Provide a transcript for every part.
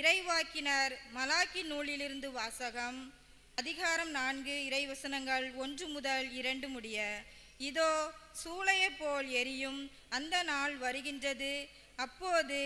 இறைவாக்கினர் மலாக்கி நூலிலிருந்து வாசகம் அதிகாரம் நான்கு இறைவசனங்கள் ஒன்று முதல் இரண்டு முடிய இதோ சூளையைப் போல் எரியும் அந்த நாள் வருகின்றது. அப்போது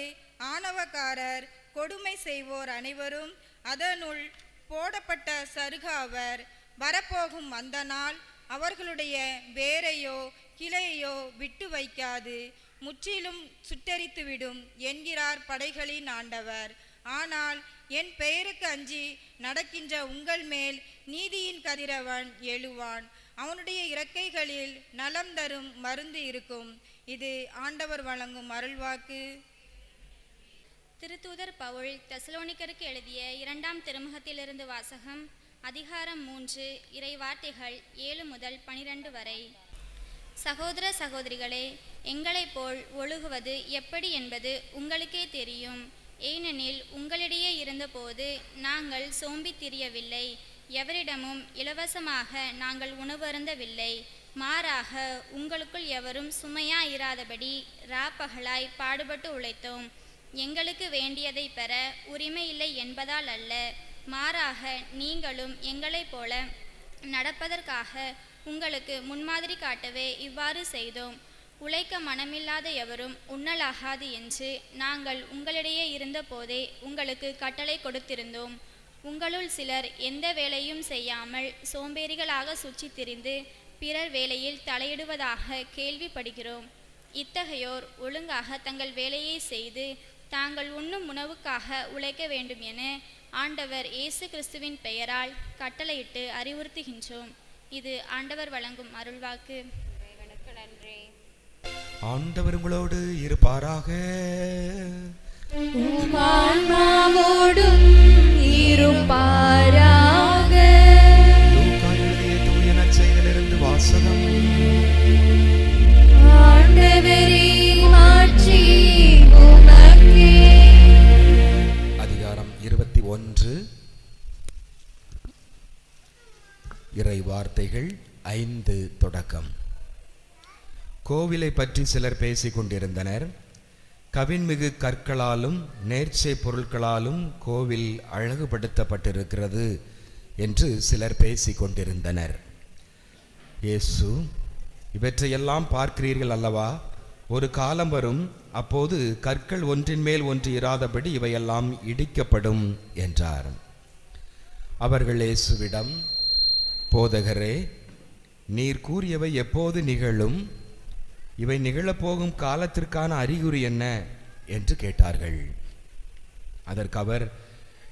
ஆணவக்காரர் கொடுமை செய்வோர் அனைவரும் அதனுள் போடப்பட்ட சருகாவர் வரப்போகும் அந்த நாள் அவர்களுடைய வேரையோ கிளையோ விட்டு வைக்காது. முற்றிலும் சுட்டரித்துவிடும் என்கிறார் படைகளின் ஆண்டவர். ஆனால் என் பெயருக்கு அஞ்சி நடக்கின்ற உங்கள் மேல் நீதியின் கதிரவன் எழுவான். அவனுடைய இறக்கைகளில் நலம் தரும் மருந்து இருக்கும். இது ஆண்டவர் வழங்கும் அருள்வாக்கு. திருத்தூதர் பவுல் தெசலோனிக்கருக்கு எழுதிய இரண்டாம் திருமுகத்திலிருந்து வாசகம் அதிகாரம் மூன்று இறை வார்த்தைகள் ஏழு முதல் பனிரெண்டு வரை. சகோதர சகோதரிகளே எங்களைப் போல் ஒழுகுவது எப்படி என்பது உங்களுக்கே தெரியும். ஏனெனில் உங்களிடையே இருந்தபோது நாங்கள் சோம்பித் திரியவில்லை எவரிடமும் இலவசமாக நாங்கள் உணவருந்தவில்லை மாறாக உங்களுக்குள் எவரும் சுமையா இராதபடி ராப்பகலாய் பாடுபட்டு உழைத்தோம். எங்களுக்கு வேண்டியதை பெற உரிமை இல்லை என்பதால் அல்ல. மாறாக நீங்களும் எங்களைப் போல நடப்பதற்காக உங்களுக்கு முன்மாதிரி காட்டவே இவ்வாறு செய்தோம். உழைக்க மனமில்லாத எவரும் உண்ணலாகாது என்று நாங்கள் உங்களிடையே இருந்தபோதே உங்களுக்கு கட்டளை கொடுத்திருந்தோம். உங்களுள் சிலர் எந்த வேலையும் செய்யாமல் சோம்பேறிகளாக சுற்றித் திரிந்து பிறர் வேலையில் தலையிடுவதாக கேள்விப்படுகிறோம். இத்தகையோர் ஒழுங்காக தங்கள் வேலையை செய்து தாங்கள் உண்ணும் உணவுக்காக உழைக்க வேண்டும் என ஆண்டவர் இயேசு கிறிஸ்துவின் பெயரால் கட்டளையிட்டு அறிவுறுத்துகின்றோம். இது ஆண்டவர் வழங்கும் அருள்வாக்கு. நன்றி. ஆண்டவர் உங்களோடு இருப்பாராக. ஆன்மாவோடும் இருப்பாராக. லூக்கா எழுதிய தூய நற்செய்தியிலிருந்து வாசகம். அதிகாரம் இருபத்தி ஒன்று. இறை வார்த்தைகள் ஐந்து தொடக்கம். கோவிலை பற்றி சிலர் பேசிக் கொண்டிருந்தனர் கவின்மிகு கற்களாலும் நேர்ச்சை பொருட்களாலும் கோவில் அழகுபடுத்தப்பட்டிருக்கிறது என்று சிலர் பேசி கொண்டிருந்தனர் இயேசு இவற்றையெல்லாம் பார்க்கிறீர்கள் அல்லவா? ஒரு காலம் வரும் அப்போது கற்கள் ஒன்றின் மேல் ஒன்று இராதபடி இவையெல்லாம் இடிக்கப்படும் என்றார். அவர்கள் இயேசுவிடம் போதகரே நீர் கூறியவை எப்போது நிகழும்? இவை நிகழப்போகும் காலத்திற்கான அறிகுறி என்ன? என்று கேட்டார்கள். அதற்கு அவர்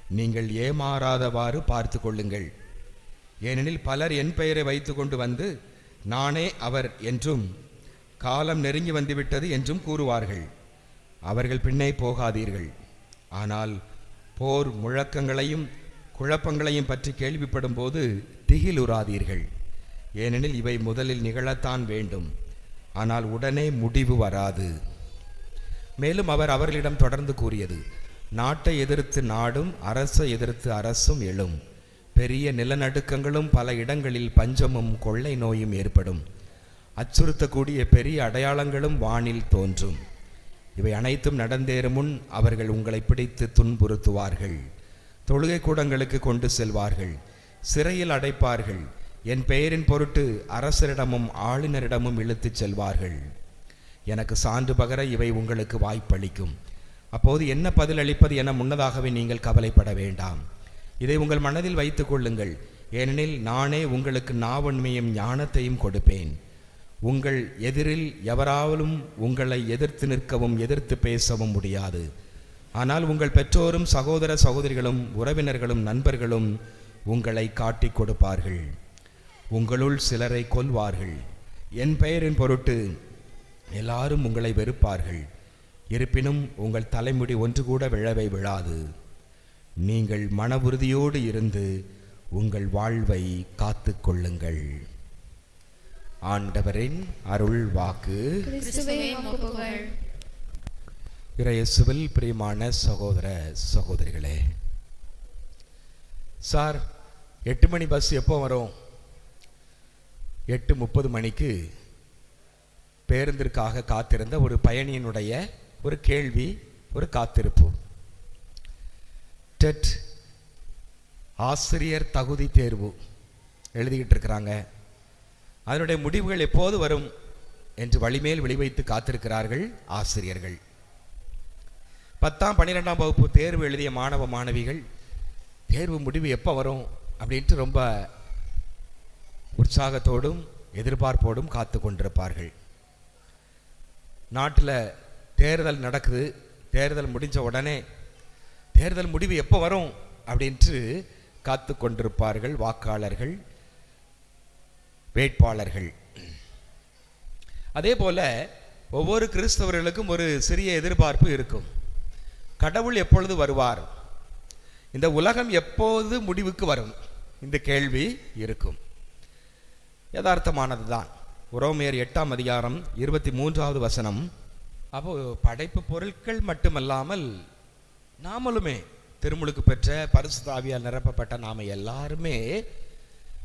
நீங்கள் ஏமாறாதவாறு பார்த்து கொள்ளுங்கள். ஏனெனில் பலர் என் பெயரை வைத்து கொண்டு வந்து நானே அவர் என்றும் காலம் நெருங்கி வந்துவிட்டது என்றும் கூறுவார்கள். அவர்கள் பின்னே போகாதீர்கள். ஆனால் போர் முழக்கங்களையும் குழப்பங்களையும் பற்றி கேள்விப்படும் போது திகிலுறாதீர்கள். ஏனெனில் இவை முதலில் நிகழத்தான் வேண்டும். ஆனால் உடனே முடிவு வராது. மேலும் அவர் அவர்களிடம் தொடர்ந்து கூறியது நாட்டை எதிர்த்து நாடும் அரசை எதிர்த்து அரசும் எழும். பெரிய நிலநடுக்கங்களும் பல இடங்களில் பஞ்சமும் கொள்ளை நோயும் ஏற்படும். அச்சுறுத்தக்கூடிய பெரிய அடையாளங்களும் வானில் தோன்றும். இவை அனைத்தும் நடந்தேறும் முன் அவர்கள் உங்களை பிடித்து துன்புறுத்துவார்கள். தொழுகை கூடங்களுக்கு கொண்டு செல்வார்கள். சிறையில் அடைப்பார்கள். என் பெயரின் பொருட்டு அரசரிடமும் ஆளுநரிடமும் இழுத்துச் செல்வார்கள். எனக்கு சான்று பகர இவை உங்களுக்கு வாய்ப்பளிக்கும். அப்போது என்ன பதிலளிப்பது என முன்னதாகவே நீங்கள் கவலைப்பட வேண்டாம். இதை உங்கள் மனதில் வைத்துக் கொள்ளுங்கள். ஏனெனில் நானே உங்களுக்கு நாவன்மையும் ஞானத்தையும் கொடுப்பேன். உங்கள் எதிரில் எவராலும் உங்களை எதிர்த்து நிற்கவும் எதிர்த்து பேசவும் முடியாது. ஆனால் உங்கள் பெற்றோரும் சகோதர சகோதரிகளும் உறவினர்களும் நண்பர்களும் உங்களை காட்டிக் கொடுப்பார்கள். உங்களுள் சிலரை கொல்வார்கள். என் பெயரின் பொருட்டு எல்லாரும் உங்களை வெறுப்பார்கள். இருப்பினும் உங்கள் தலைமுடி ஒன்று கூட விழவை விழாது. நீங்கள் மன உறுதியோடு இருந்து உங்கள் வாழ்வை காத்து கொள்ளுங்கள். ஆண்டவரின் அருள் வாக்கு இறையேசுவில் பிரியமான சகோதர சகோதரிகளே சார் எட்டு மணி பஸ் எப்போ வரும்? எட்டு முப்பது மணிக்கு பேருந்திற்காக காத்திருந்த ஒரு பயணியினுடைய ஒரு கேள்வி ஒரு காத்திருப்பு. டெட் ஆசிரியர் தகுதி தேர்வு எழுதிக்கிட்டு இருக்கிறாங்க. அதனுடைய முடிவுகள் எப்போது வரும் என்று வழிமேல் வெளிவைத்து காத்திருக்கிறார்கள் ஆசிரியர்கள். பத்தாம் பன்னிரெண்டாம் வகுப்பு தேர்வு எழுதிய மாணவ மாணவிகள் தேர்வு முடிவு எப்போ வரும்? அப்படின்ட்டு ரொம்ப உற்சாகத்தோடும் எதிர்பார்ப்போடும் காத்து கொண்டிருப்பார்கள். நாட்டில் தேர்தல் நடக்குது. தேர்தல் முடிஞ்ச உடனே தேர்தல் முடிவு எப்போ வரும் அப்படின்ட்டு காத்து கொண்டிருப்பார்கள் வாக்காளர்கள் வேட்பாளர்கள். அதே போல ஒவ்வொரு கிறிஸ்தவர்களுக்கும் ஒரு சிறிய எதிர்பார்ப்பு இருக்கும். கடவுள் எப்பொழுது வருவார்? இந்த உலகம் எப்போது முடிவுக்கு வரும்? இந்த கேள்வி இருக்கும். யதார்த்தமானது தான் உரோமையர் எட்டாம் அதிகாரம் இருபத்தி மூன்றாவது வசனம். அப்போ படைப்பு பொருட்கள் மட்டுமல்லாமல் நாமளுமே திருமுழுக்கு பெற்ற பரிசுதாவியால் நிரப்பப்பட்ட நாம எல்லாருமே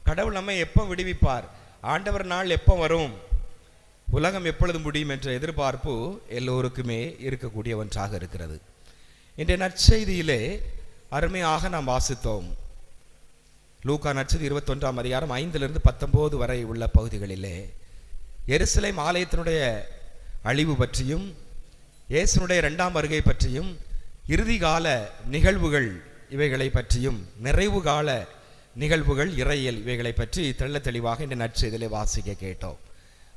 கடவுள் நம்மை எப்போ விடுவிப்பார்? ஆண்டவர் நாள் எப்போ வரும்? உலகம் எப்பொழுது முடியும் என்ற எதிர்பார்ப்பு எல்லோருக்குமே இருக்கக்கூடிய ஒன்றாக இருக்கிறது. இன்றைய நற்செய்தியிலே அருமையாக நாம் வாசித்தோம். லூக்கா நட்சது இருபத்தொன்றாம் அதிகாரம் ஐந்திலிருந்து பத்தொம்போது வரை உள்ள பகுதிகளிலே எருசலேம் ஆலயத்தினுடைய அழிவு பற்றியும் இயேசுனுடைய ரெண்டாம் வருகை பற்றியும் இறுதி கால நிகழ்வுகள் இவைகளை பற்றியும் நிறைவு கால நிகழ்வுகள் இறையியல் இவைகளை பற்றி தெள்ள தெளிவாக இந்த நற்செய்தியிலே வாசிக்க கேட்டோம்.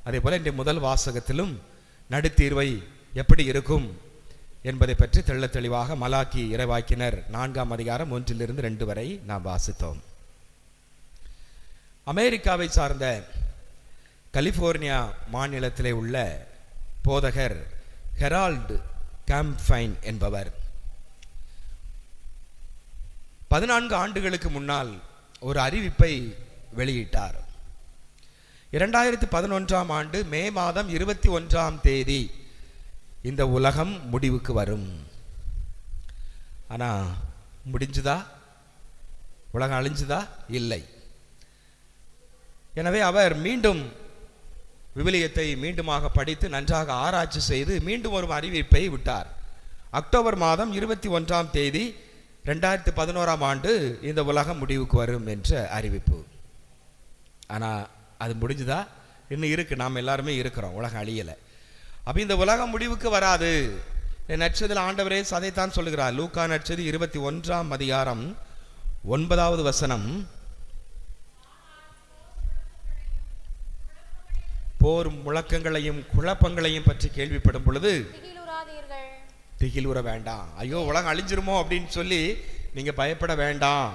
அதே போல் இன்றைய முதல் வாசகத்திலும் நடுத்தீர்வை எப்படி இருக்கும் என்பதை பற்றி தெள்ள தெளிவாக மலாக்கி இறைவாக்கினர் நான்காம் அதிகாரம் ஒன்றிலிருந்து ரெண்டு வரை நாம் வாசித்தோம். அமெரிக்காவை சார்ந்த கலிபோர்னியா மாநிலத்திலே உள்ள போதகர் ஹெரால்டு கேம்ஃபைன் என்பவர். பதினான்கு ஆண்டுகளுக்கு முன்னால் ஒரு அறிவிப்பை வெளியிட்டார். இரண்டாயிரத்தி பதினொன்றாம் ஆண்டு மே மாதம் இருபத்தி ஒன்றாம் தேதி இந்த உலகம் முடிவுக்கு வரும். ஆனால் முடிஞ்சுதா? உலகம் அழிஞ்சுதா? இல்லை. எனவே அவர் மீண்டும் விவிலியத்தை மீண்டுமாக படித்து நன்றாக ஆராய்ச்சி செய்து மீண்டும் ஒரு அறிவிப்பை விட்டார். அக்டோபர் மாதம் இருபத்தி ஒன்றாம் தேதி ரெண்டாயிரத்தி பதினோராம் ஆண்டு இந்த உலகம் முடிவுக்கு வரும் என்ற அறிவிப்பு. ஆனால் அது முடிஞ்சுதா? இன்னும் இருக்கு. நாம் எல்லாருமே இருக்கிறோம். உலகம் அழியலை. அப்போ இந்த உலகம் முடிவுக்கு வராது. நட்சதில் ஆண்டவரே சதைத்தான் சொல்லுகிறார். லூக்கா நட்சதி இருபத்தி ஒன்றாம் அதிகாரம் ஒன்பதாவது வசனம். போர் முழக்கங்களையும் குழப்பங்களையும் பற்றி கேள்விப்படும் பொழுது திகிலுறாதீர்கள். திகிலுற வேண்டாம். ஐயோ உலகம் அழிஞ்சிருமோ அப்படின்னு சொல்லி நீங்க பயப்பட வேண்டாம்.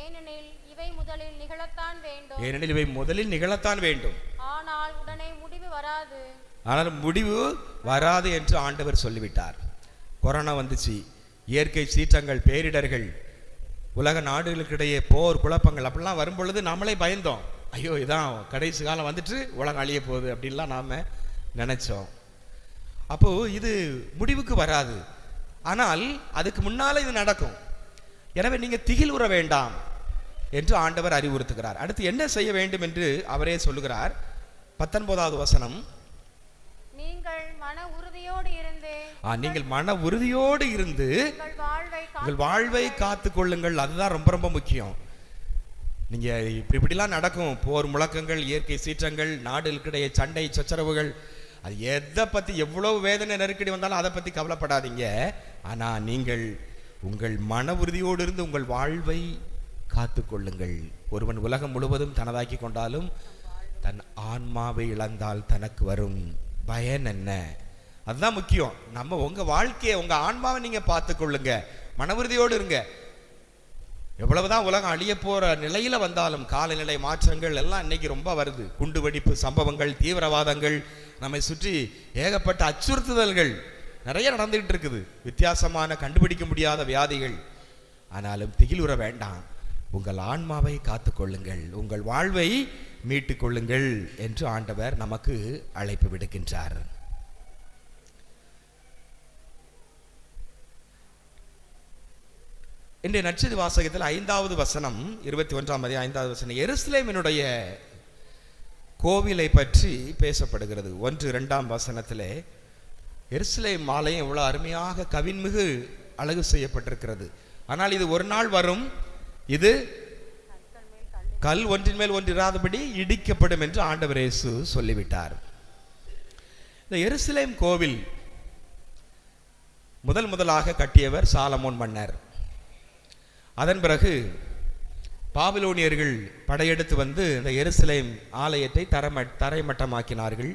ஏனெனில் இவை முதலில் நிகழத்தான் வேண்டும். ஏனெனில் இவை முதலில் நிகழத்தான் வேண்டும். ஆனால் உடனே முடிவு வராது. ஆனால் முடிவு வராது என்று ஆண்டவர் சொல்லிவிட்டார். கொரோனா வந்துச்சு. இயற்கை சீற்றங்கள் பேரிடர்கள் உலக நாடுகளுக்கிடையே போர் குழப்பங்கள் அப்படிலாம் வரும் பொழுது நம்மளே பயந்தோம். ஐயோ இதான் கடைசி காலம் வந்துட்டு உலகம் அழிய போகுது அப்படின்லாம் நாம நினைச்சோம். அப்போ இது முடிவுக்கு வராது. ஆனால் அதுக்கு முன்னால இது நடக்கும். எனவே நீங்க திகில் உற வேண்டாம் என்று ஆண்டவர் அறிவுறுத்துகிறார். அடுத்து என்ன செய்ய வேண்டும் என்று அவரே சொல்லுகிறார். பத்தொன்பதாவது வசனம். நீங்கள் மன உறுதியோடு இருந்து நீங்கள் மன உறுதியோடு இருந்து உங்கள் வாழ்வை உங்கள் வாழ்வை காத்து கொள்ளுங்கள் அதுதான் ரொம்ப ரொம்ப முக்கியம். நீங்கள் இப்படி இப்படிலாம் நடக்கும். போர் முழக்கங்கள் இயற்கை சீற்றங்கள் நாடுகளுக்கிடையே சண்டை சச்சரவுகள். அது எதை பற்றி எவ்வளோ வேதனை நெருக்கடி வந்தாலும் அதை பற்றி கவலைப்படாதீங்க. ஆனால் நீங்கள் உங்கள் மன உறுதியோடு இருந்து உங்கள் வாழ்வை காத்து கொள்ளுங்கள். ஒருவன் உலகம் முழுவதும் தனதாக்கி கொண்டாலும் தன் ஆன்மாவை இழந்தால் தனக்கு வரும் பயன் என்ன? அதுதான் முக்கியம். நம்ம உங்கள் வாழ்க்கையை உங்கள் ஆன்மாவை நீங்கள் பார்த்து கொள்ளுங்க. மன உறுதியோடு இருங்க. எவ்வளவுதான் உலகம் அழிய போற நிலையில வந்தாலும் காலநிலை மாற்றங்கள் எல்லாம் இன்னைக்கு ரொம்ப வருது. குண்டு வெடிப்பு சம்பவங்கள் தீவிரவாதங்கள் நம்மை சுற்றி ஏகப்பட்ட அச்சுறுத்துதல்கள் நிறைய நடந்துகிட்டு இருக்குது. வித்தியாசமான கண்டுபிடிக்க முடியாத வியாதிகள். ஆனாலும் திகிலுற வேண்டாம். உங்கள் ஆன்மாவை காத்துக்கொள்ளுங்கள் உங்கள் வாழ்வை மீட்டுக் கொள்ளுங்கள் என்று ஆண்டவர் நமக்கு அழைப்பு விடுக்கின்றார். இன்றைய நட்சதி வாசகத்தில் ஐந்தாவது வசனம் இருபத்தி ஒன்றாம் அதிகாரம் ஐந்தாவது வசனம். எருசலேமினுடைய கோவிலை பற்றி பேசப்படுகிறது. ஒன்று இரண்டாம் வசனத்திலே எருசலேம் மாலையும் இவ்வளோ அருமையாக கவின்மிகு அழகு செய்யப்பட்டிருக்கிறது. ஆனால் இது ஒரு நாள் வரும். இது கல் ஒன்றின் மேல் ஒன்றிராதபடி இடிக்கப்படும் என்று ஆண்டவர் இயேசு சொல்லிவிட்டார். இந்த எருசலேம் கோவில் முதல் முதலாக கட்டியவர் சாலமோன் மன்னர். அதன் பிறகு பாபிலோனியர்கள் படையெடுத்து வந்து இந்த எருசலேம் ஆலயத்தை தரம தரைமட்டமாக்கினார்கள்.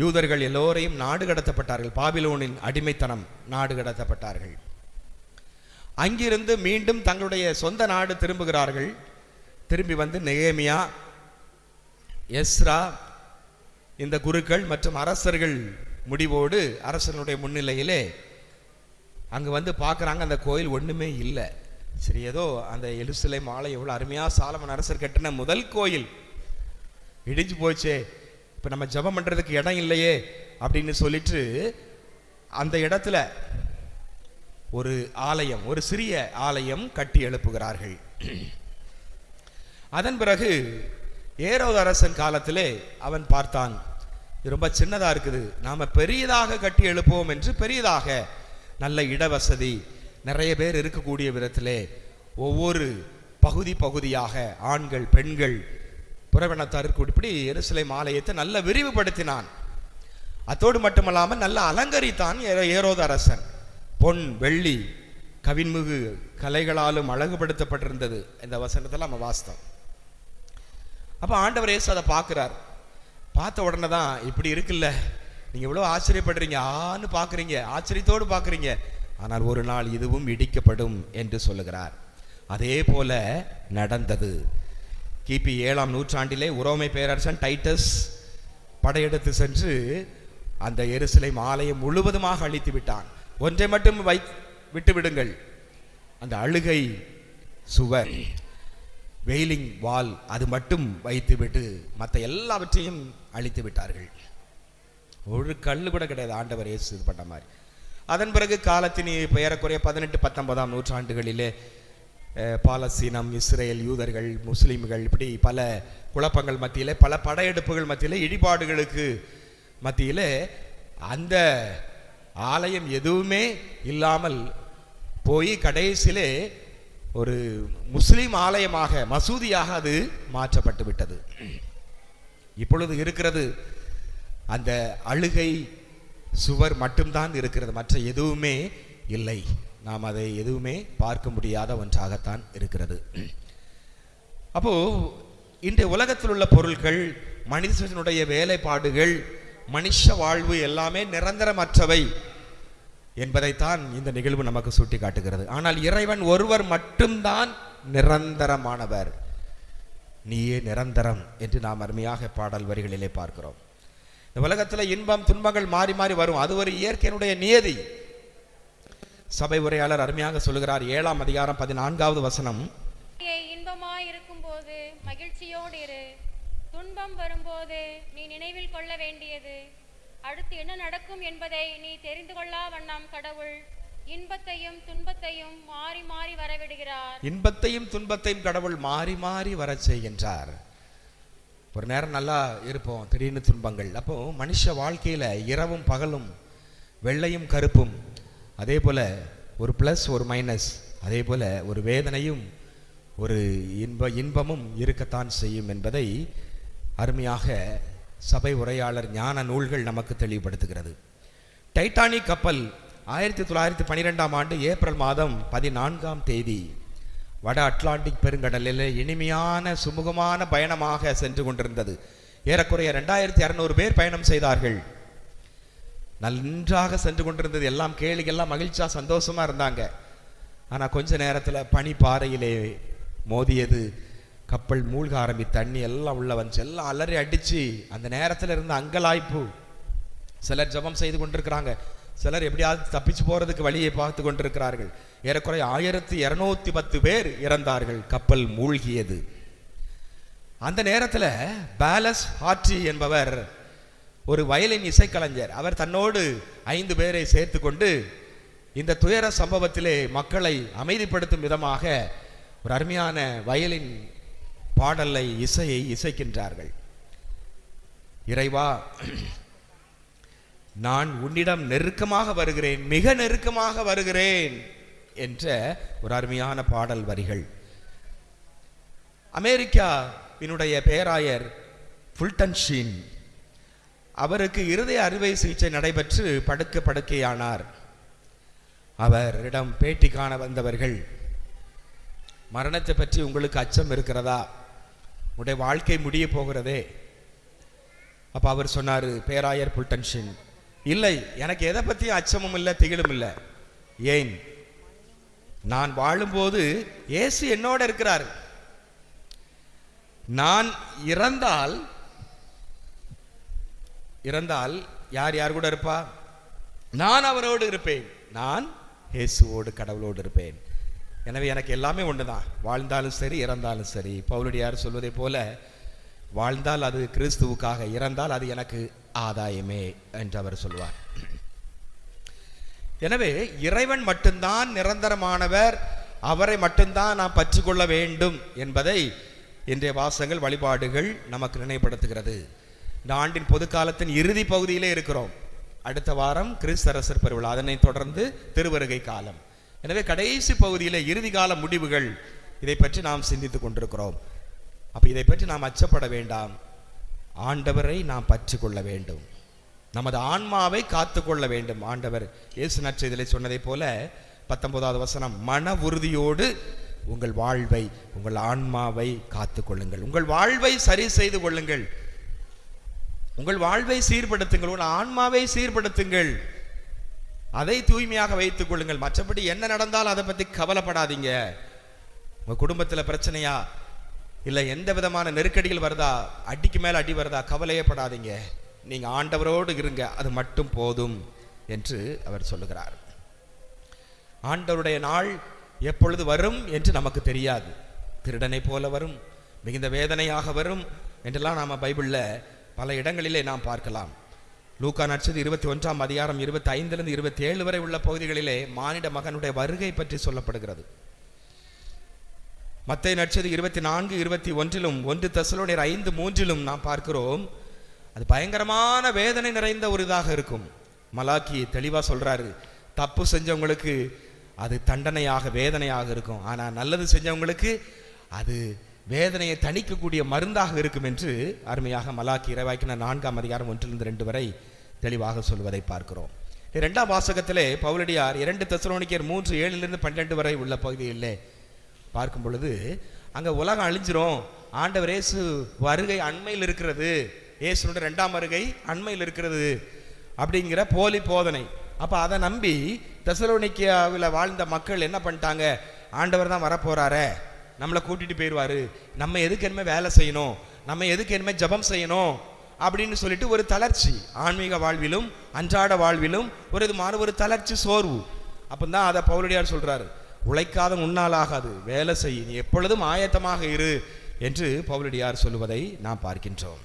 யூதர்கள் எல்லோரையும் நாடு கடத்தப்பட்டார்கள். பாபிலோனின் அடிமைத்தனம் நாடு கடத்தப்பட்டார்கள். அங்கிருந்து மீண்டும் தங்களுடைய சொந்த நாடு திரும்புகிறார்கள். திரும்பி வந்து நெகேமியா எஸ்ரா இந்த குருக்கள் மற்றும் அரசர்கள் முடிவோடு அரசனுடைய முன்னிலையிலே அங்கே வந்து பார்க்குறாங்க. அந்த கோயில் ஒன்றுமே இல்லை. சரி ஏதோ அந்த எலுசிலை மாலை எவ்வளோ அருமையாக சாலமன் அரசர் கட்டின முதல் கோயில். இடிஞ்சு போச்சே. இப்போ நம்ம ஜெபம் பண்ணுறதுக்கு இடம் இல்லையே அப்படின்னு சொல்லிட்டு அந்த இடத்துல ஒரு ஆலயம் ஒரு சிறிய ஆலயம் கட்டி எழுப்புகிறார்கள். அதன் பிறகு ஏரோத அரசன் காலத்திலே அவன் பார்த்தான் இது ரொம்ப சின்னதாக இருக்குது நாம் பெரியதாக கட்டி எழுப்புவோம் என்று பெரியதாக நல்ல இடவசதி நிறைய பேர் இருக்கக்கூடிய விதத்திலே ஒவ்வொரு பகுதி பகுதியாக ஆண்கள் பெண்கள் புறவினத்தாருக்கு இப்படி எருசலை ஆலயத்தை நல்ல விரிவுபடுத்தினான். அத்தோடு மட்டுமல்லாமல் நல்ல அலங்கரித்தான் ஏரோத அரசன். பொன் வெள்ளி கவின்மிகு கலைகளாலும் அழகுபடுத்தப்பட்டிருந்தது. இந்த வசனத்தில் நம்ம வாஸ்தவம் அப்போ ஆண்டவர் இயேசு அதை பார்க்குறார். பார்த்த உடனே தான் இப்படி இருக்குல்ல? நீங்கள் இவ்வளோ ஆச்சரியப்படுறீங்க. ஆன்னு பார்க்குறீங்க. ஆச்சரியத்தோடு பார்க்குறீங்க. ஆனால் ஒரு நாள் இதுவும் இடிக்கப்படும் என்று சொல்லுகிறார். அதே போல நடந்தது. கிபி ஏழாம் நூற்றாண்டிலே உரோமை பேரரசன் டைட்டஸ் படையெடுத்து சென்று அந்த எருசலை மாலையை முழுவதுமாக அழித்து விட்டான். ஒன்றை மட்டும் வை விட்டு விடுங்கள். அந்த அழுகை சுவர் வெயிலிங் வால் அது மட்டும் வைத்துவிட்டு மற்ற எல்லாவற்றையும் அழித்து விட்டார்கள். ஒரு கல் கூட கிடையாது. ஆண்டவர் இயேசு இது பண்ண மாதிரி. அதன் பிறகு காலத்தின் ஏறக்குறைய பதினெட்டு பத்தொன்பதாம் நூற்றாண்டுகளிலே பாலஸ்தீனம் இஸ்ரேல் யூதர்கள் முஸ்லீம்கள் இப்படி பல குழப்பங்கள் மத்தியில் பல படையெடுப்புகள் மத்தியில் இடிபாடுகளுக்கு மத்தியில் அந்த ஆலயம் எதுவுமே இல்லாமல் போய் கடைசியிலே ஒரு முஸ்லீம் ஆலயமாக மசூதியாக அது மாற்றப்பட்டு விட்டது இப்பொழுது இருக்கிறது அந்த அழுகை சுவர் மட்டும்தான் இருக்கிறது. மற்ற எதுவுமே இல்லை. நாம் அதை எதுவுமே பார்க்க முடியாத ஒன்றாகத்தான் இருக்கிறது. அப்போ இன்றைய உலகத்தில் உள்ள பொருட்கள் மனிதனுடைய வேலைப்பாடுகள் மனுஷ வாழ்வு எல்லாமே நிரந்தரமற்றவை என்பதைத்தான் இந்த நிகழ்வு நமக்கு சுட்டி காட்டுகிறது ஆனால் இறைவன் ஒருவர் மட்டும்தான் நிரந்தரமானவர். நீயே நிரந்தரம் என்று நாம் அருமையாக பாடல் வரிகளிலே பார்க்கிறோம். இந்த உலகத்தில் இன்பம் துன்பங்கள் மாறி மாறி வரும். அது ஒரு இயற்கையினுடைய நியதி. சபை உரையாளர் அருமையாக சொல்லுகிறார். ஏழாம் அதிகாரம் பதினான்காவது வசனம். இன்பமாய் இருக்கும்போது மகிழ்ச்சியோடு இரு. துன்பம் வரும்போது நீ நினைவில் கொள்ள வேண்டியது. அடுத்து என்ன நடக்கும் என்பதை நீ தெரிந்து கொள்ளா வண்ணம் கடவுள். இன்பத்தையும் துன்பத்தையும் மாறி மாறி வரவிடுகிறார். இன்பத்தையும் துன்பத்தையும் கடவுள் மாறி மாறி வரச் செய்கின்றார். ஒரு நேரம் நல்லா இருப்போம் திடீர்னு துன்பங்கள். அப்போ மனுஷ வாழ்க்கையில் இரவும் பகலும் வெள்ளையும் கருப்பும் அதே போல் ஒரு ப்ளஸ் ஒரு மைனஸ் அதே போல் ஒரு வேதனையும் ஒரு இன்ப இன்பமும் இருக்கத்தான் செய்யும் என்பதை அருமையாக சபை உரையாளர் ஞான நூல்கள் நமக்கு தெளிவுபடுத்துகிறது. டைட்டானிக் கப்பல் ஆயிரத்தி தொள்ளாயிரத்தி பன்னிரெண்டாம் ஆண்டு ஏப்ரல் மாதம் பதினான்காம் தேதி வட அட்லாண்டிக் பெருங்கடலில் இனிமையான சுமூகமான பயணமாக சென்று கொண்டிருந்தது. ஏறக்குறைய ரெண்டாயிரத்தி அறநூறு பேர் பயணம் செய்தார்கள். நன்றாக சென்று கொண்டிருந்தது. எல்லாம் கேளிக்கெல்லாம் மகிழ்ச்சியா சந்தோஷமா இருந்தாங்க. ஆனால் கொஞ்ச நேரத்தில் பனி பாறையிலே மோதியது. கப்பல் மூழ்க ஆரம்பி தண்ணி எல்லாம் உள்ள வந்துச்சு. எல்லாம் அலறி அடிச்சு அந்த நேரத்தில் இருந்த அங்கலாய்ப்பு. சிலர் ஜெபம் செய்து கொண்டிருக்கிறாங்க. சிலர் எப்படியாவது தப்பிச்சு போகிறதுக்கு வழியை பார்த்து கொண்டிருக்கிறார்கள். ஏறக்குறைய ஆயிரத்தி இருநூத்தி பத்து பேர் இறந்தார்கள். கப்பல் மூழ்கியது. அந்த நேரத்தில் பேலஸ் ஹாட்ரி என்பவர் ஒரு வயலின் இசைக்கலைஞர். அவர் தன்னோடு ஐந்து பேரை சேர்த்து கொண்டு இந்த துயர சம்பவத்திலே மக்களை அமைதிப்படுத்தும் விதமாக ஒரு அருமையான வயலின் பாடலை இசையை இசைக்கின்றார்கள். இறைவா நான் உன்னிடம் நெருக்கமாக வருகிறேன் மிக நெருக்கமாக வருகிறேன் என்ற ஒரு அருமையான பாடல் வரிகள். அமெரிக்காவினுடைய பேராயர் ஃபுல்டன் ஷீன் அவருக்கு இருதய அறுவை சிகிச்சை நடைபெற்று படுக்க படுக்கையானார். அவரிடம் பேட்டி காண வந்தவர்கள் மரணத்தை பற்றி உங்களுக்கு அச்சம் இருக்கிறதா? உடைய வாழ்க்கை முடிய போகிறதே. அப்போ அவர் சொன்னார் பேராயர் புல்டன்ஷின் இல்லை எனக்கு எதை பற்றியும் அச்சமும் இல்லை திகிலும் இல்லை. ஏன்? நான் வாழும்போது இயேசு என்னோட இருக்கிறார். நான் இறந்தால் இறந்தால் யார் யார் கூட இருப்பா? நான் அவரோடு இருப்பேன். நான் இயேசுவோடு கடவுளோடு இருப்பேன். எனவே எனக்கு எல்லாமே ஒன்றுதான் வாழ்ந்தாலும் சரி இறந்தாலும் சரி. பவுலடியார் சொல்வதை போல வாழ்ந்தால் அது கிறிஸ்துவுக்காக இறந்தால் அது எனக்கு ஆதாயமே என்று அவர் சொல்வார். எனவே இறைவன் மட்டும்தான் நிரந்தரமானவர் அவரை மட்டும்தான் நாம் பற்றி கொள்ள வேண்டும் என்பதை இன்றைய வாசங்கள் வழிபாடுகள் நமக்கு நினைவுபடுத்துகிறது. இந்த ஆண்டின் பொது காலத்தின் இறுதி பகுதியிலே இருக்கிறோம். அடுத்த வாரம் கிறிஸ்தரசர் பெருவிழா அதனை தொடர்ந்து திருவருகை காலம். எனவே கடைசி பகுதியில் இறுதி கால முடிவுகள் இதை பற்றி நாம் சிந்தித்துக் கொண்டிருக்கிறோம். அப்போ இதை பற்றி நாம் அச்சப்பட வேண்டாம். ஆண்டவரை நாம் பற்றி கொள்ள வேண்டும். நமது ஆன்மாவை காத்து கொள்ள வேண்டும். ஆண்டவர் இயேசு நற்செய்தலை சொன்னதைப் போல பத்தொன்பதாவது வசனம் மன உறுதியோடு உங்கள் வாழ்வை உங்கள் ஆன்மாவை காத்து கொள்ளுங்கள் உங்கள் வாழ்வை சரி செய்து கொள்ளுங்கள். உங்கள் வாழ்வை சீர்படுத்துங்கள். உங்கள் ஆன்மாவை சீர்படுத்துங்கள். அதை தூய்மையாக வைத்துக் கொள்ளுங்கள். மற்றபடி என்ன நடந்தாலும் அதை பற்றி கவலைப்படாதீங்க. உங்கள் குடும்பத்தில் பிரச்சனையா இல்லை எந்த விதமான நெருக்கடிகள் வருதா? அடிக்கு மேல அடி வருதா? கவலையே படாதீங்க. நீங்க ஆண்டவரோடு இருங்க. அது மட்டும் போதும் என்று அவர் சொல்லுகிறார். ஆண்டவருடைய நாள் எப்பொழுது வரும் என்று நமக்கு தெரியாது. திருடனை போல வரும். மிகுந்த வேதனையாக வரும் என்றெல்லாம் நாம பைபிள்ல பல இடங்களிலே நாம் பார்க்கலாம். லூக்கா நட்சது இருபத்தி ஒன்றாம் அதிகாரம் இருபத்தி ஐந்திலிருந்து இருபத்தி ஏழு வரை உள்ள பகுதிகளிலே மானிட மகனுடைய வருகை பற்றி சொல்லப்படுகிறது. மத்திய நட்சது இருபத்தி நான்கு இருபத்தி ஒன்றிலும் ஒன்று தசலோனியர் ஐந்து மூன்றிலும் நாம் பார்க்கிறோம். அது பயங்கரமான வேதனை நிறைந்த ஒரு இதாக இருக்கும். மலாக்கி தெளிவாக சொல்கிறாரு தப்பு செஞ்சவங்களுக்கு அது தண்டனையாக வேதனையாக இருக்கும். ஆனால் நல்லது செஞ்சவங்களுக்கு அது வேதனையை தணிக்கக்கூடிய மருந்தாக இருக்கும் என்று அருமையாக மலாக்கி இறைவாக்கின நான்காம் அதிகாரம் ஒன்றிலிருந்து ரெண்டு வரை தெளிவாக சொல்வதை பார்க்கிறோம். இரண்டாம் வாசகத்திலே பவுலடியார் இரண்டு தசலோனிக்கர் மூன்று ஏழிலிருந்து பன்னெண்டு வரை உள்ள பகுதியிலே பார்க்கும் பொழுது அங்கே உலகம் அழிஞ்சிரும். ஆண்டவர் இயேசு வருகை அண்மையில் இருக்கிறது. இயேசுனுடைய ரெண்டாம் வருகை அண்மையில் இருக்கிறது. அப்படிங்கிற போலி போதனை. அப்போ அதை நம்பி தெசலோனிக்கியாவில் வாழ்ந்த மக்கள் என்ன பண்ணிட்டாங்க? ஆண்டவர் தான் வரப்போறாரே. நம்மளை கூட்டிகிட்டு போயிடுவாரு நம்ம எதுக்கு என்ன வேலை செய்யணும்? நம்ம எதுக்கு என்ன ஜெபம் செய்யணும்? அப்படின்னு சொல்லிட்டு ஒரு தளர்ச்சி. ஆன்மீக வாழ்விலும் அன்றாட வாழ்விலும் ஒரு இது மாதிரி ஒரு தளர்ச்சி சோர்வு. அப்பந்தான் அதை பவுலடியார் சொல்கிறாரு உழைக்காத உன்னாலாகாது வேலை செய் நீ எப்பொழுதும் ஆயத்தமாக இரு என்று பவுலடியார் சொல்லுவதை நாம் பார்க்கின்றோம்.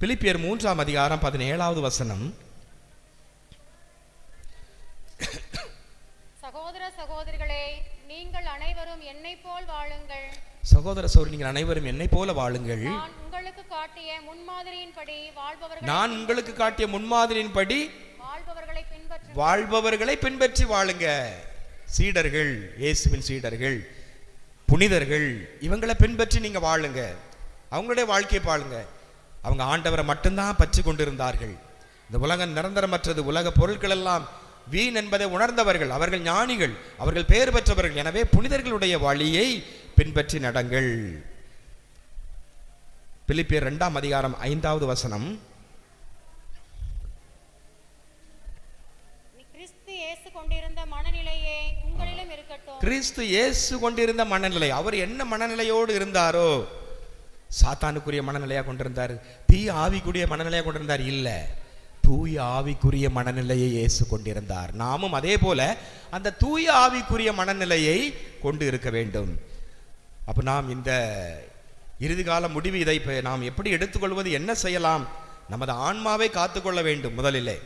பிலிப்பியர் மூன்றாம் அதிகாரம் பதினேழாவது வசனம். சகோதர சகோதரிகளே நீங்கள் அனைவரும் என்னை போல் வாழுங்கள். சகோதர சகோதரி நீங்கள் அனைவரும் என்னை போல வாழுங்கள். உங்களுக்கு காட்டிய முன்மாதிரியின்படி வாழ்பவர்கள் நான் உங்களுக்கு காட்டிய முன்மாதிரியின்படி வாழ்பவர்களை பின்பற்ற வாழ்பவர்களை பின்பற்றி வாழுங்க சீடர்கள் இயேசுவின் சீடர்கள் புனிதர்கள் இவங்களை பின்பற்றி நீங்க வாழுங்க. அவங்களுடைய வாழ்க்கையை பாருங்க. அவங்க ஆண்டவரை மட்டும்தான் பற்றி கொண்டிருந்தார்கள். இந்த உலகம் நிரந்தரமற்றது. உலக பொருட்கள் எல்லாம் வீண் என்பதை உணர்ந்தவர்கள் அவர்கள் ஞானிகள் அவர்கள் பெயர் பெற்றவர்கள். எனவே புனிதர்களுடைய வழியை பின்பற்றி நடங்கள். பிலிப்பியர் இரண்டாம் அதிகாரம் ஐந்தாவது வசனம். கிறிஸ்து இயேசு கொண்டிருந்த மனநிலை. அவர் என்ன மனநிலையோடு இருந்தாரோ? சாத்தானுக்குரிய மனநிலையாக கொண்டிருந்தார். தீய ஆவிக்குரிய மனநிலையாக கொண்டிருந்தார்? இல்லை. தூய ஆவிக்குரிய மனநிலையை இயேசு கொண்டிருந்தார். நாமும் அதே போல அந்த தூய ஆவிக்குரிய மனநிலையை கொண்டு இருக்க வேண்டும். அப்போ நாம் இந்த இறுதி கால முடிவு இதை நாம் எப்படி எடுத்துக்கொள்வது என்ன செய்யலாம்? நமது ஆன்மாவை காத்துக்கொள்ள வேண்டும் முதலிலே.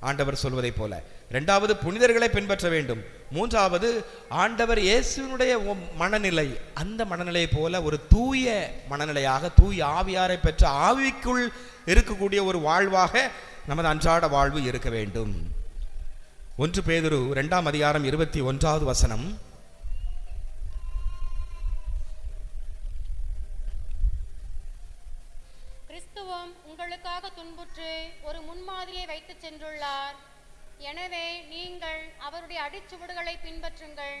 ஆண்டவர் சொல்வதைப் போல. இரண்டாவது புனிதர்களை பின்பற்ற வேண்டும். மூன்றாவது ஆண்டவர் இயேசுனுடைய மனநிலை அந்த மனநிலையை போல ஒரு தூய மனநிலையாக தூய ஆவியாரை பெற்ற ஆவிக்குள் இருக்கக்கூடிய ஒரு வாழ்வாக நமது அன்றாட வாழ்வு இருக்க வேண்டும். ஒன்று பேதுரு இரண்டாம் அதிகாரம் இருபத்தி ஒன்றாவது வசனம். சுற்று ஒரு முன்மாதிரியை வைத்து சென்றுள்ளார். எனவே நீங்கள் அவருடைய அடிச்சுவடுகளை பின்பற்றுங்கள்.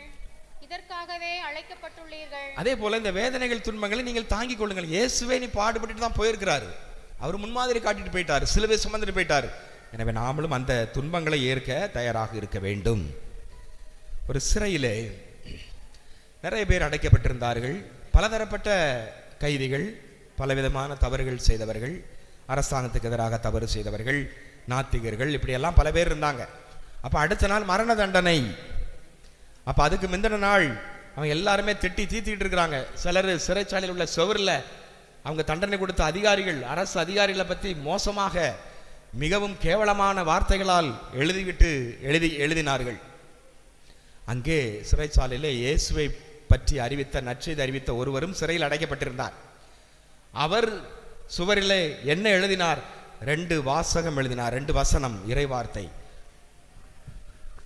இதற்காகவே அழைக்கப்பட்டுள்ளீர்கள். அதே போல இந்த வேதனைகள் துன்பங்களை நீங்கள் தாங்கிக் கொள்ளுங்கள். இயேசுவே நீ பாடுபட்டு தான் போயிருக்கிறாரு. அவர் முன்மாதிரி காட்டிட்டு போயிட்டாரு. சிலுவை சுமந்துட்டு போயிட்டாரு. எனவே நாமளும் அந்த துன்பங்களை ஏற்க தயாராக இருக்க வேண்டும். ஒரு சிறையிலே நிறைய பேர் அடைக்கப்பட்டிருந்தார்கள். பலதரப்பட்ட கைதிகள் பலவிதமான தவறுகள் செய்தவர்கள். அரசாங்கத்துக்கு எதிராக தவறு செய்தவர்கள் நாத்திகர்கள் இப்படியெல்லாம் பல பேர் இருந்தாங்க. அப்போ அடுத்த நாள் மரண தண்டனை. அப்போ அதுக்கு முந்தின நாள் அவங்க எல்லாருமே திட்டி தீத்திட்டு இருக்கிறாங்க. சிலர் சிறைச்சாலையில் உள்ள சுவரில் அவங்க தண்டனை கொடுத்த அதிகாரிகள் அரசு அதிகாரிகளை பற்றி மோசமாக மிகவும் கேவலமான வார்த்தைகளால் எழுதிவிட்டு எழுதி எழுதினார்கள். அங்கே சிறைச்சாலையிலே இயேசுவை பற்றி அறிவித்த நற்செய்தி அறிவித்த ஒருவரும் சிறையில் அடைக்கப்பட்டிருந்தார். அவர் சுவரிலே என்ன எழுதினார்? ரெண்டு வாசகம் எழுதினார். ரெண்டு வசனம் இறைவார்த்தை.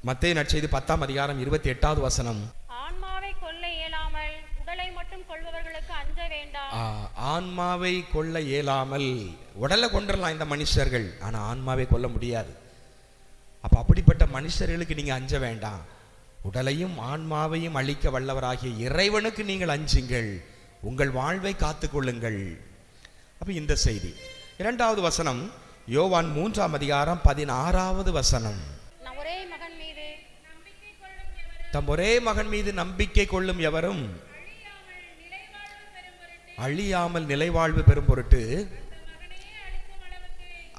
மத்தேயு நற்செய்தி பத்தாம் அதிகாரம் இருபத்தி எட்டாவது வசனம். ஆன்மாவை கொல்ல இயலாமல் உடலை மட்டும் கொள்பவர்களுக்கு அஞ்ச வேண்டாம். ஆ, ஆன்மாவை கொல்ல இயலாமல் உடலை கொண்டுடலாம் இந்த மனுஷர்கள். ஆனா ஆன்மாவை கொல்ல முடியாது. அப்ப அப்படிப்பட்ட மனுஷர்களுக்கு நீங்க அஞ்ச வேண்டாம். உடலையும் ஆன்மாவையும் அழிக்க வல்லவராகிய இறைவனுக்கு நீங்கள் அஞ்சுங்கள். உங்கள் வாழ்வை காத்துக்கொள்ளுங்கள். அப்ப இந்த செய்தி. இரண்டாவது வசனம் யோவான் மூன்றாம் அதிகாரம் பதினாறாவது வசனம். தம் ஒரே மகன் மீது நம்பிக்கை கொள்ளும் எவரும் அழியாமல் நிலைவாழ்வு பெறும் பொருட்டு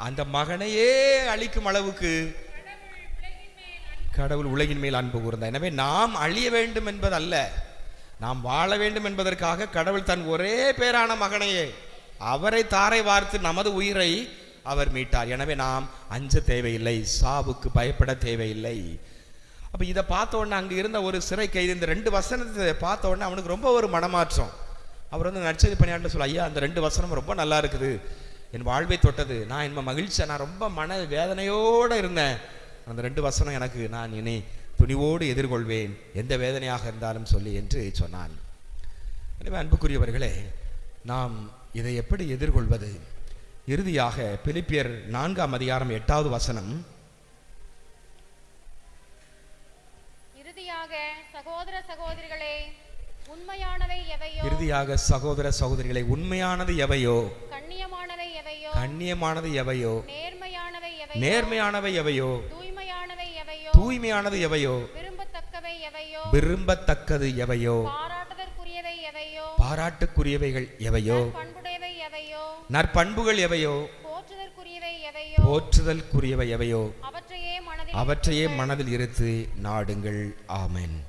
அந்த மகனையே அழிக்கும் அளவுக்கு கடவுள் உலகின் மேல் அன்பு கூர்ந்தார். எனவே நாம் அழிய வேண்டும் என்பதல்ல. நாம் வாழ வேண்டும் என்பதற்காக கடவுள் தன் ஒரே பேரான மகனையே அவரை தாரை வார்த்து நமது உயிரை அவர் மீட்டார். எனவே நாம் அஞ்ச தேவையில்லை சாவுக்கு பயப்பட தேவையில்லை. அப்போ இதை பார்த்த உடனே இருந்த ஒரு சிறை கைது இந்த ரெண்டு வசனத்தை பார்த்த உடனே அவனுக்கு ரொம்ப ஒரு மனமாற்றம். அவர் வந்து நடிச்சது பணியாளர் சொல்ல ஐயா அந்த ரெண்டு வசனம் ரொம்ப நல்லா இருக்குது. என் வாழ்வை தொட்டது நான் என் மகிழ்ச்சியா நான் ரொம்ப மன வேதனையோடு இருந்தேன். அந்த ரெண்டு வசனம் எனக்கு நான் இனி துணிவோடு எதிர்கொள்வேன். எந்த வேதனையாக இருந்தாலும் சொல்லி என்று சொன்னான். எனவே அன்புக்குரியவர்களே நாம் இதை எப்படி எதிர்கொள்வது? இறுதியாக பிலிப்பியர் நான்காம் அதிகாரம் எட்டாவது வசனம். இறுதியாக சகோதர சகோதரிகளே உண்மையானவை எவையோ? இறுதியாக சகோதர சகோதரிகளை உண்மையானது எவையோ? கண்ணியமானவை எவையோ? கண்ணியமானது எவையோ? நேர்மையானவை எவையோ? நேர்மையானவை எவையோ? தூய்மையானவை எவையோ? தூய்மையானது எவையோ? விரும்பத்தக்கவை எவையோ? விரும்பத்தக்கது எவையோ? பாராட்டுக்குரியவைகள் எவையோ? நற்பண்புகள் எவையோ? போற்றுதல்குரியவை எவையோ? அவற்றையே மனதில் அவற்றையே மனதில் இருத்து நாடுங்கள். ஆமென்.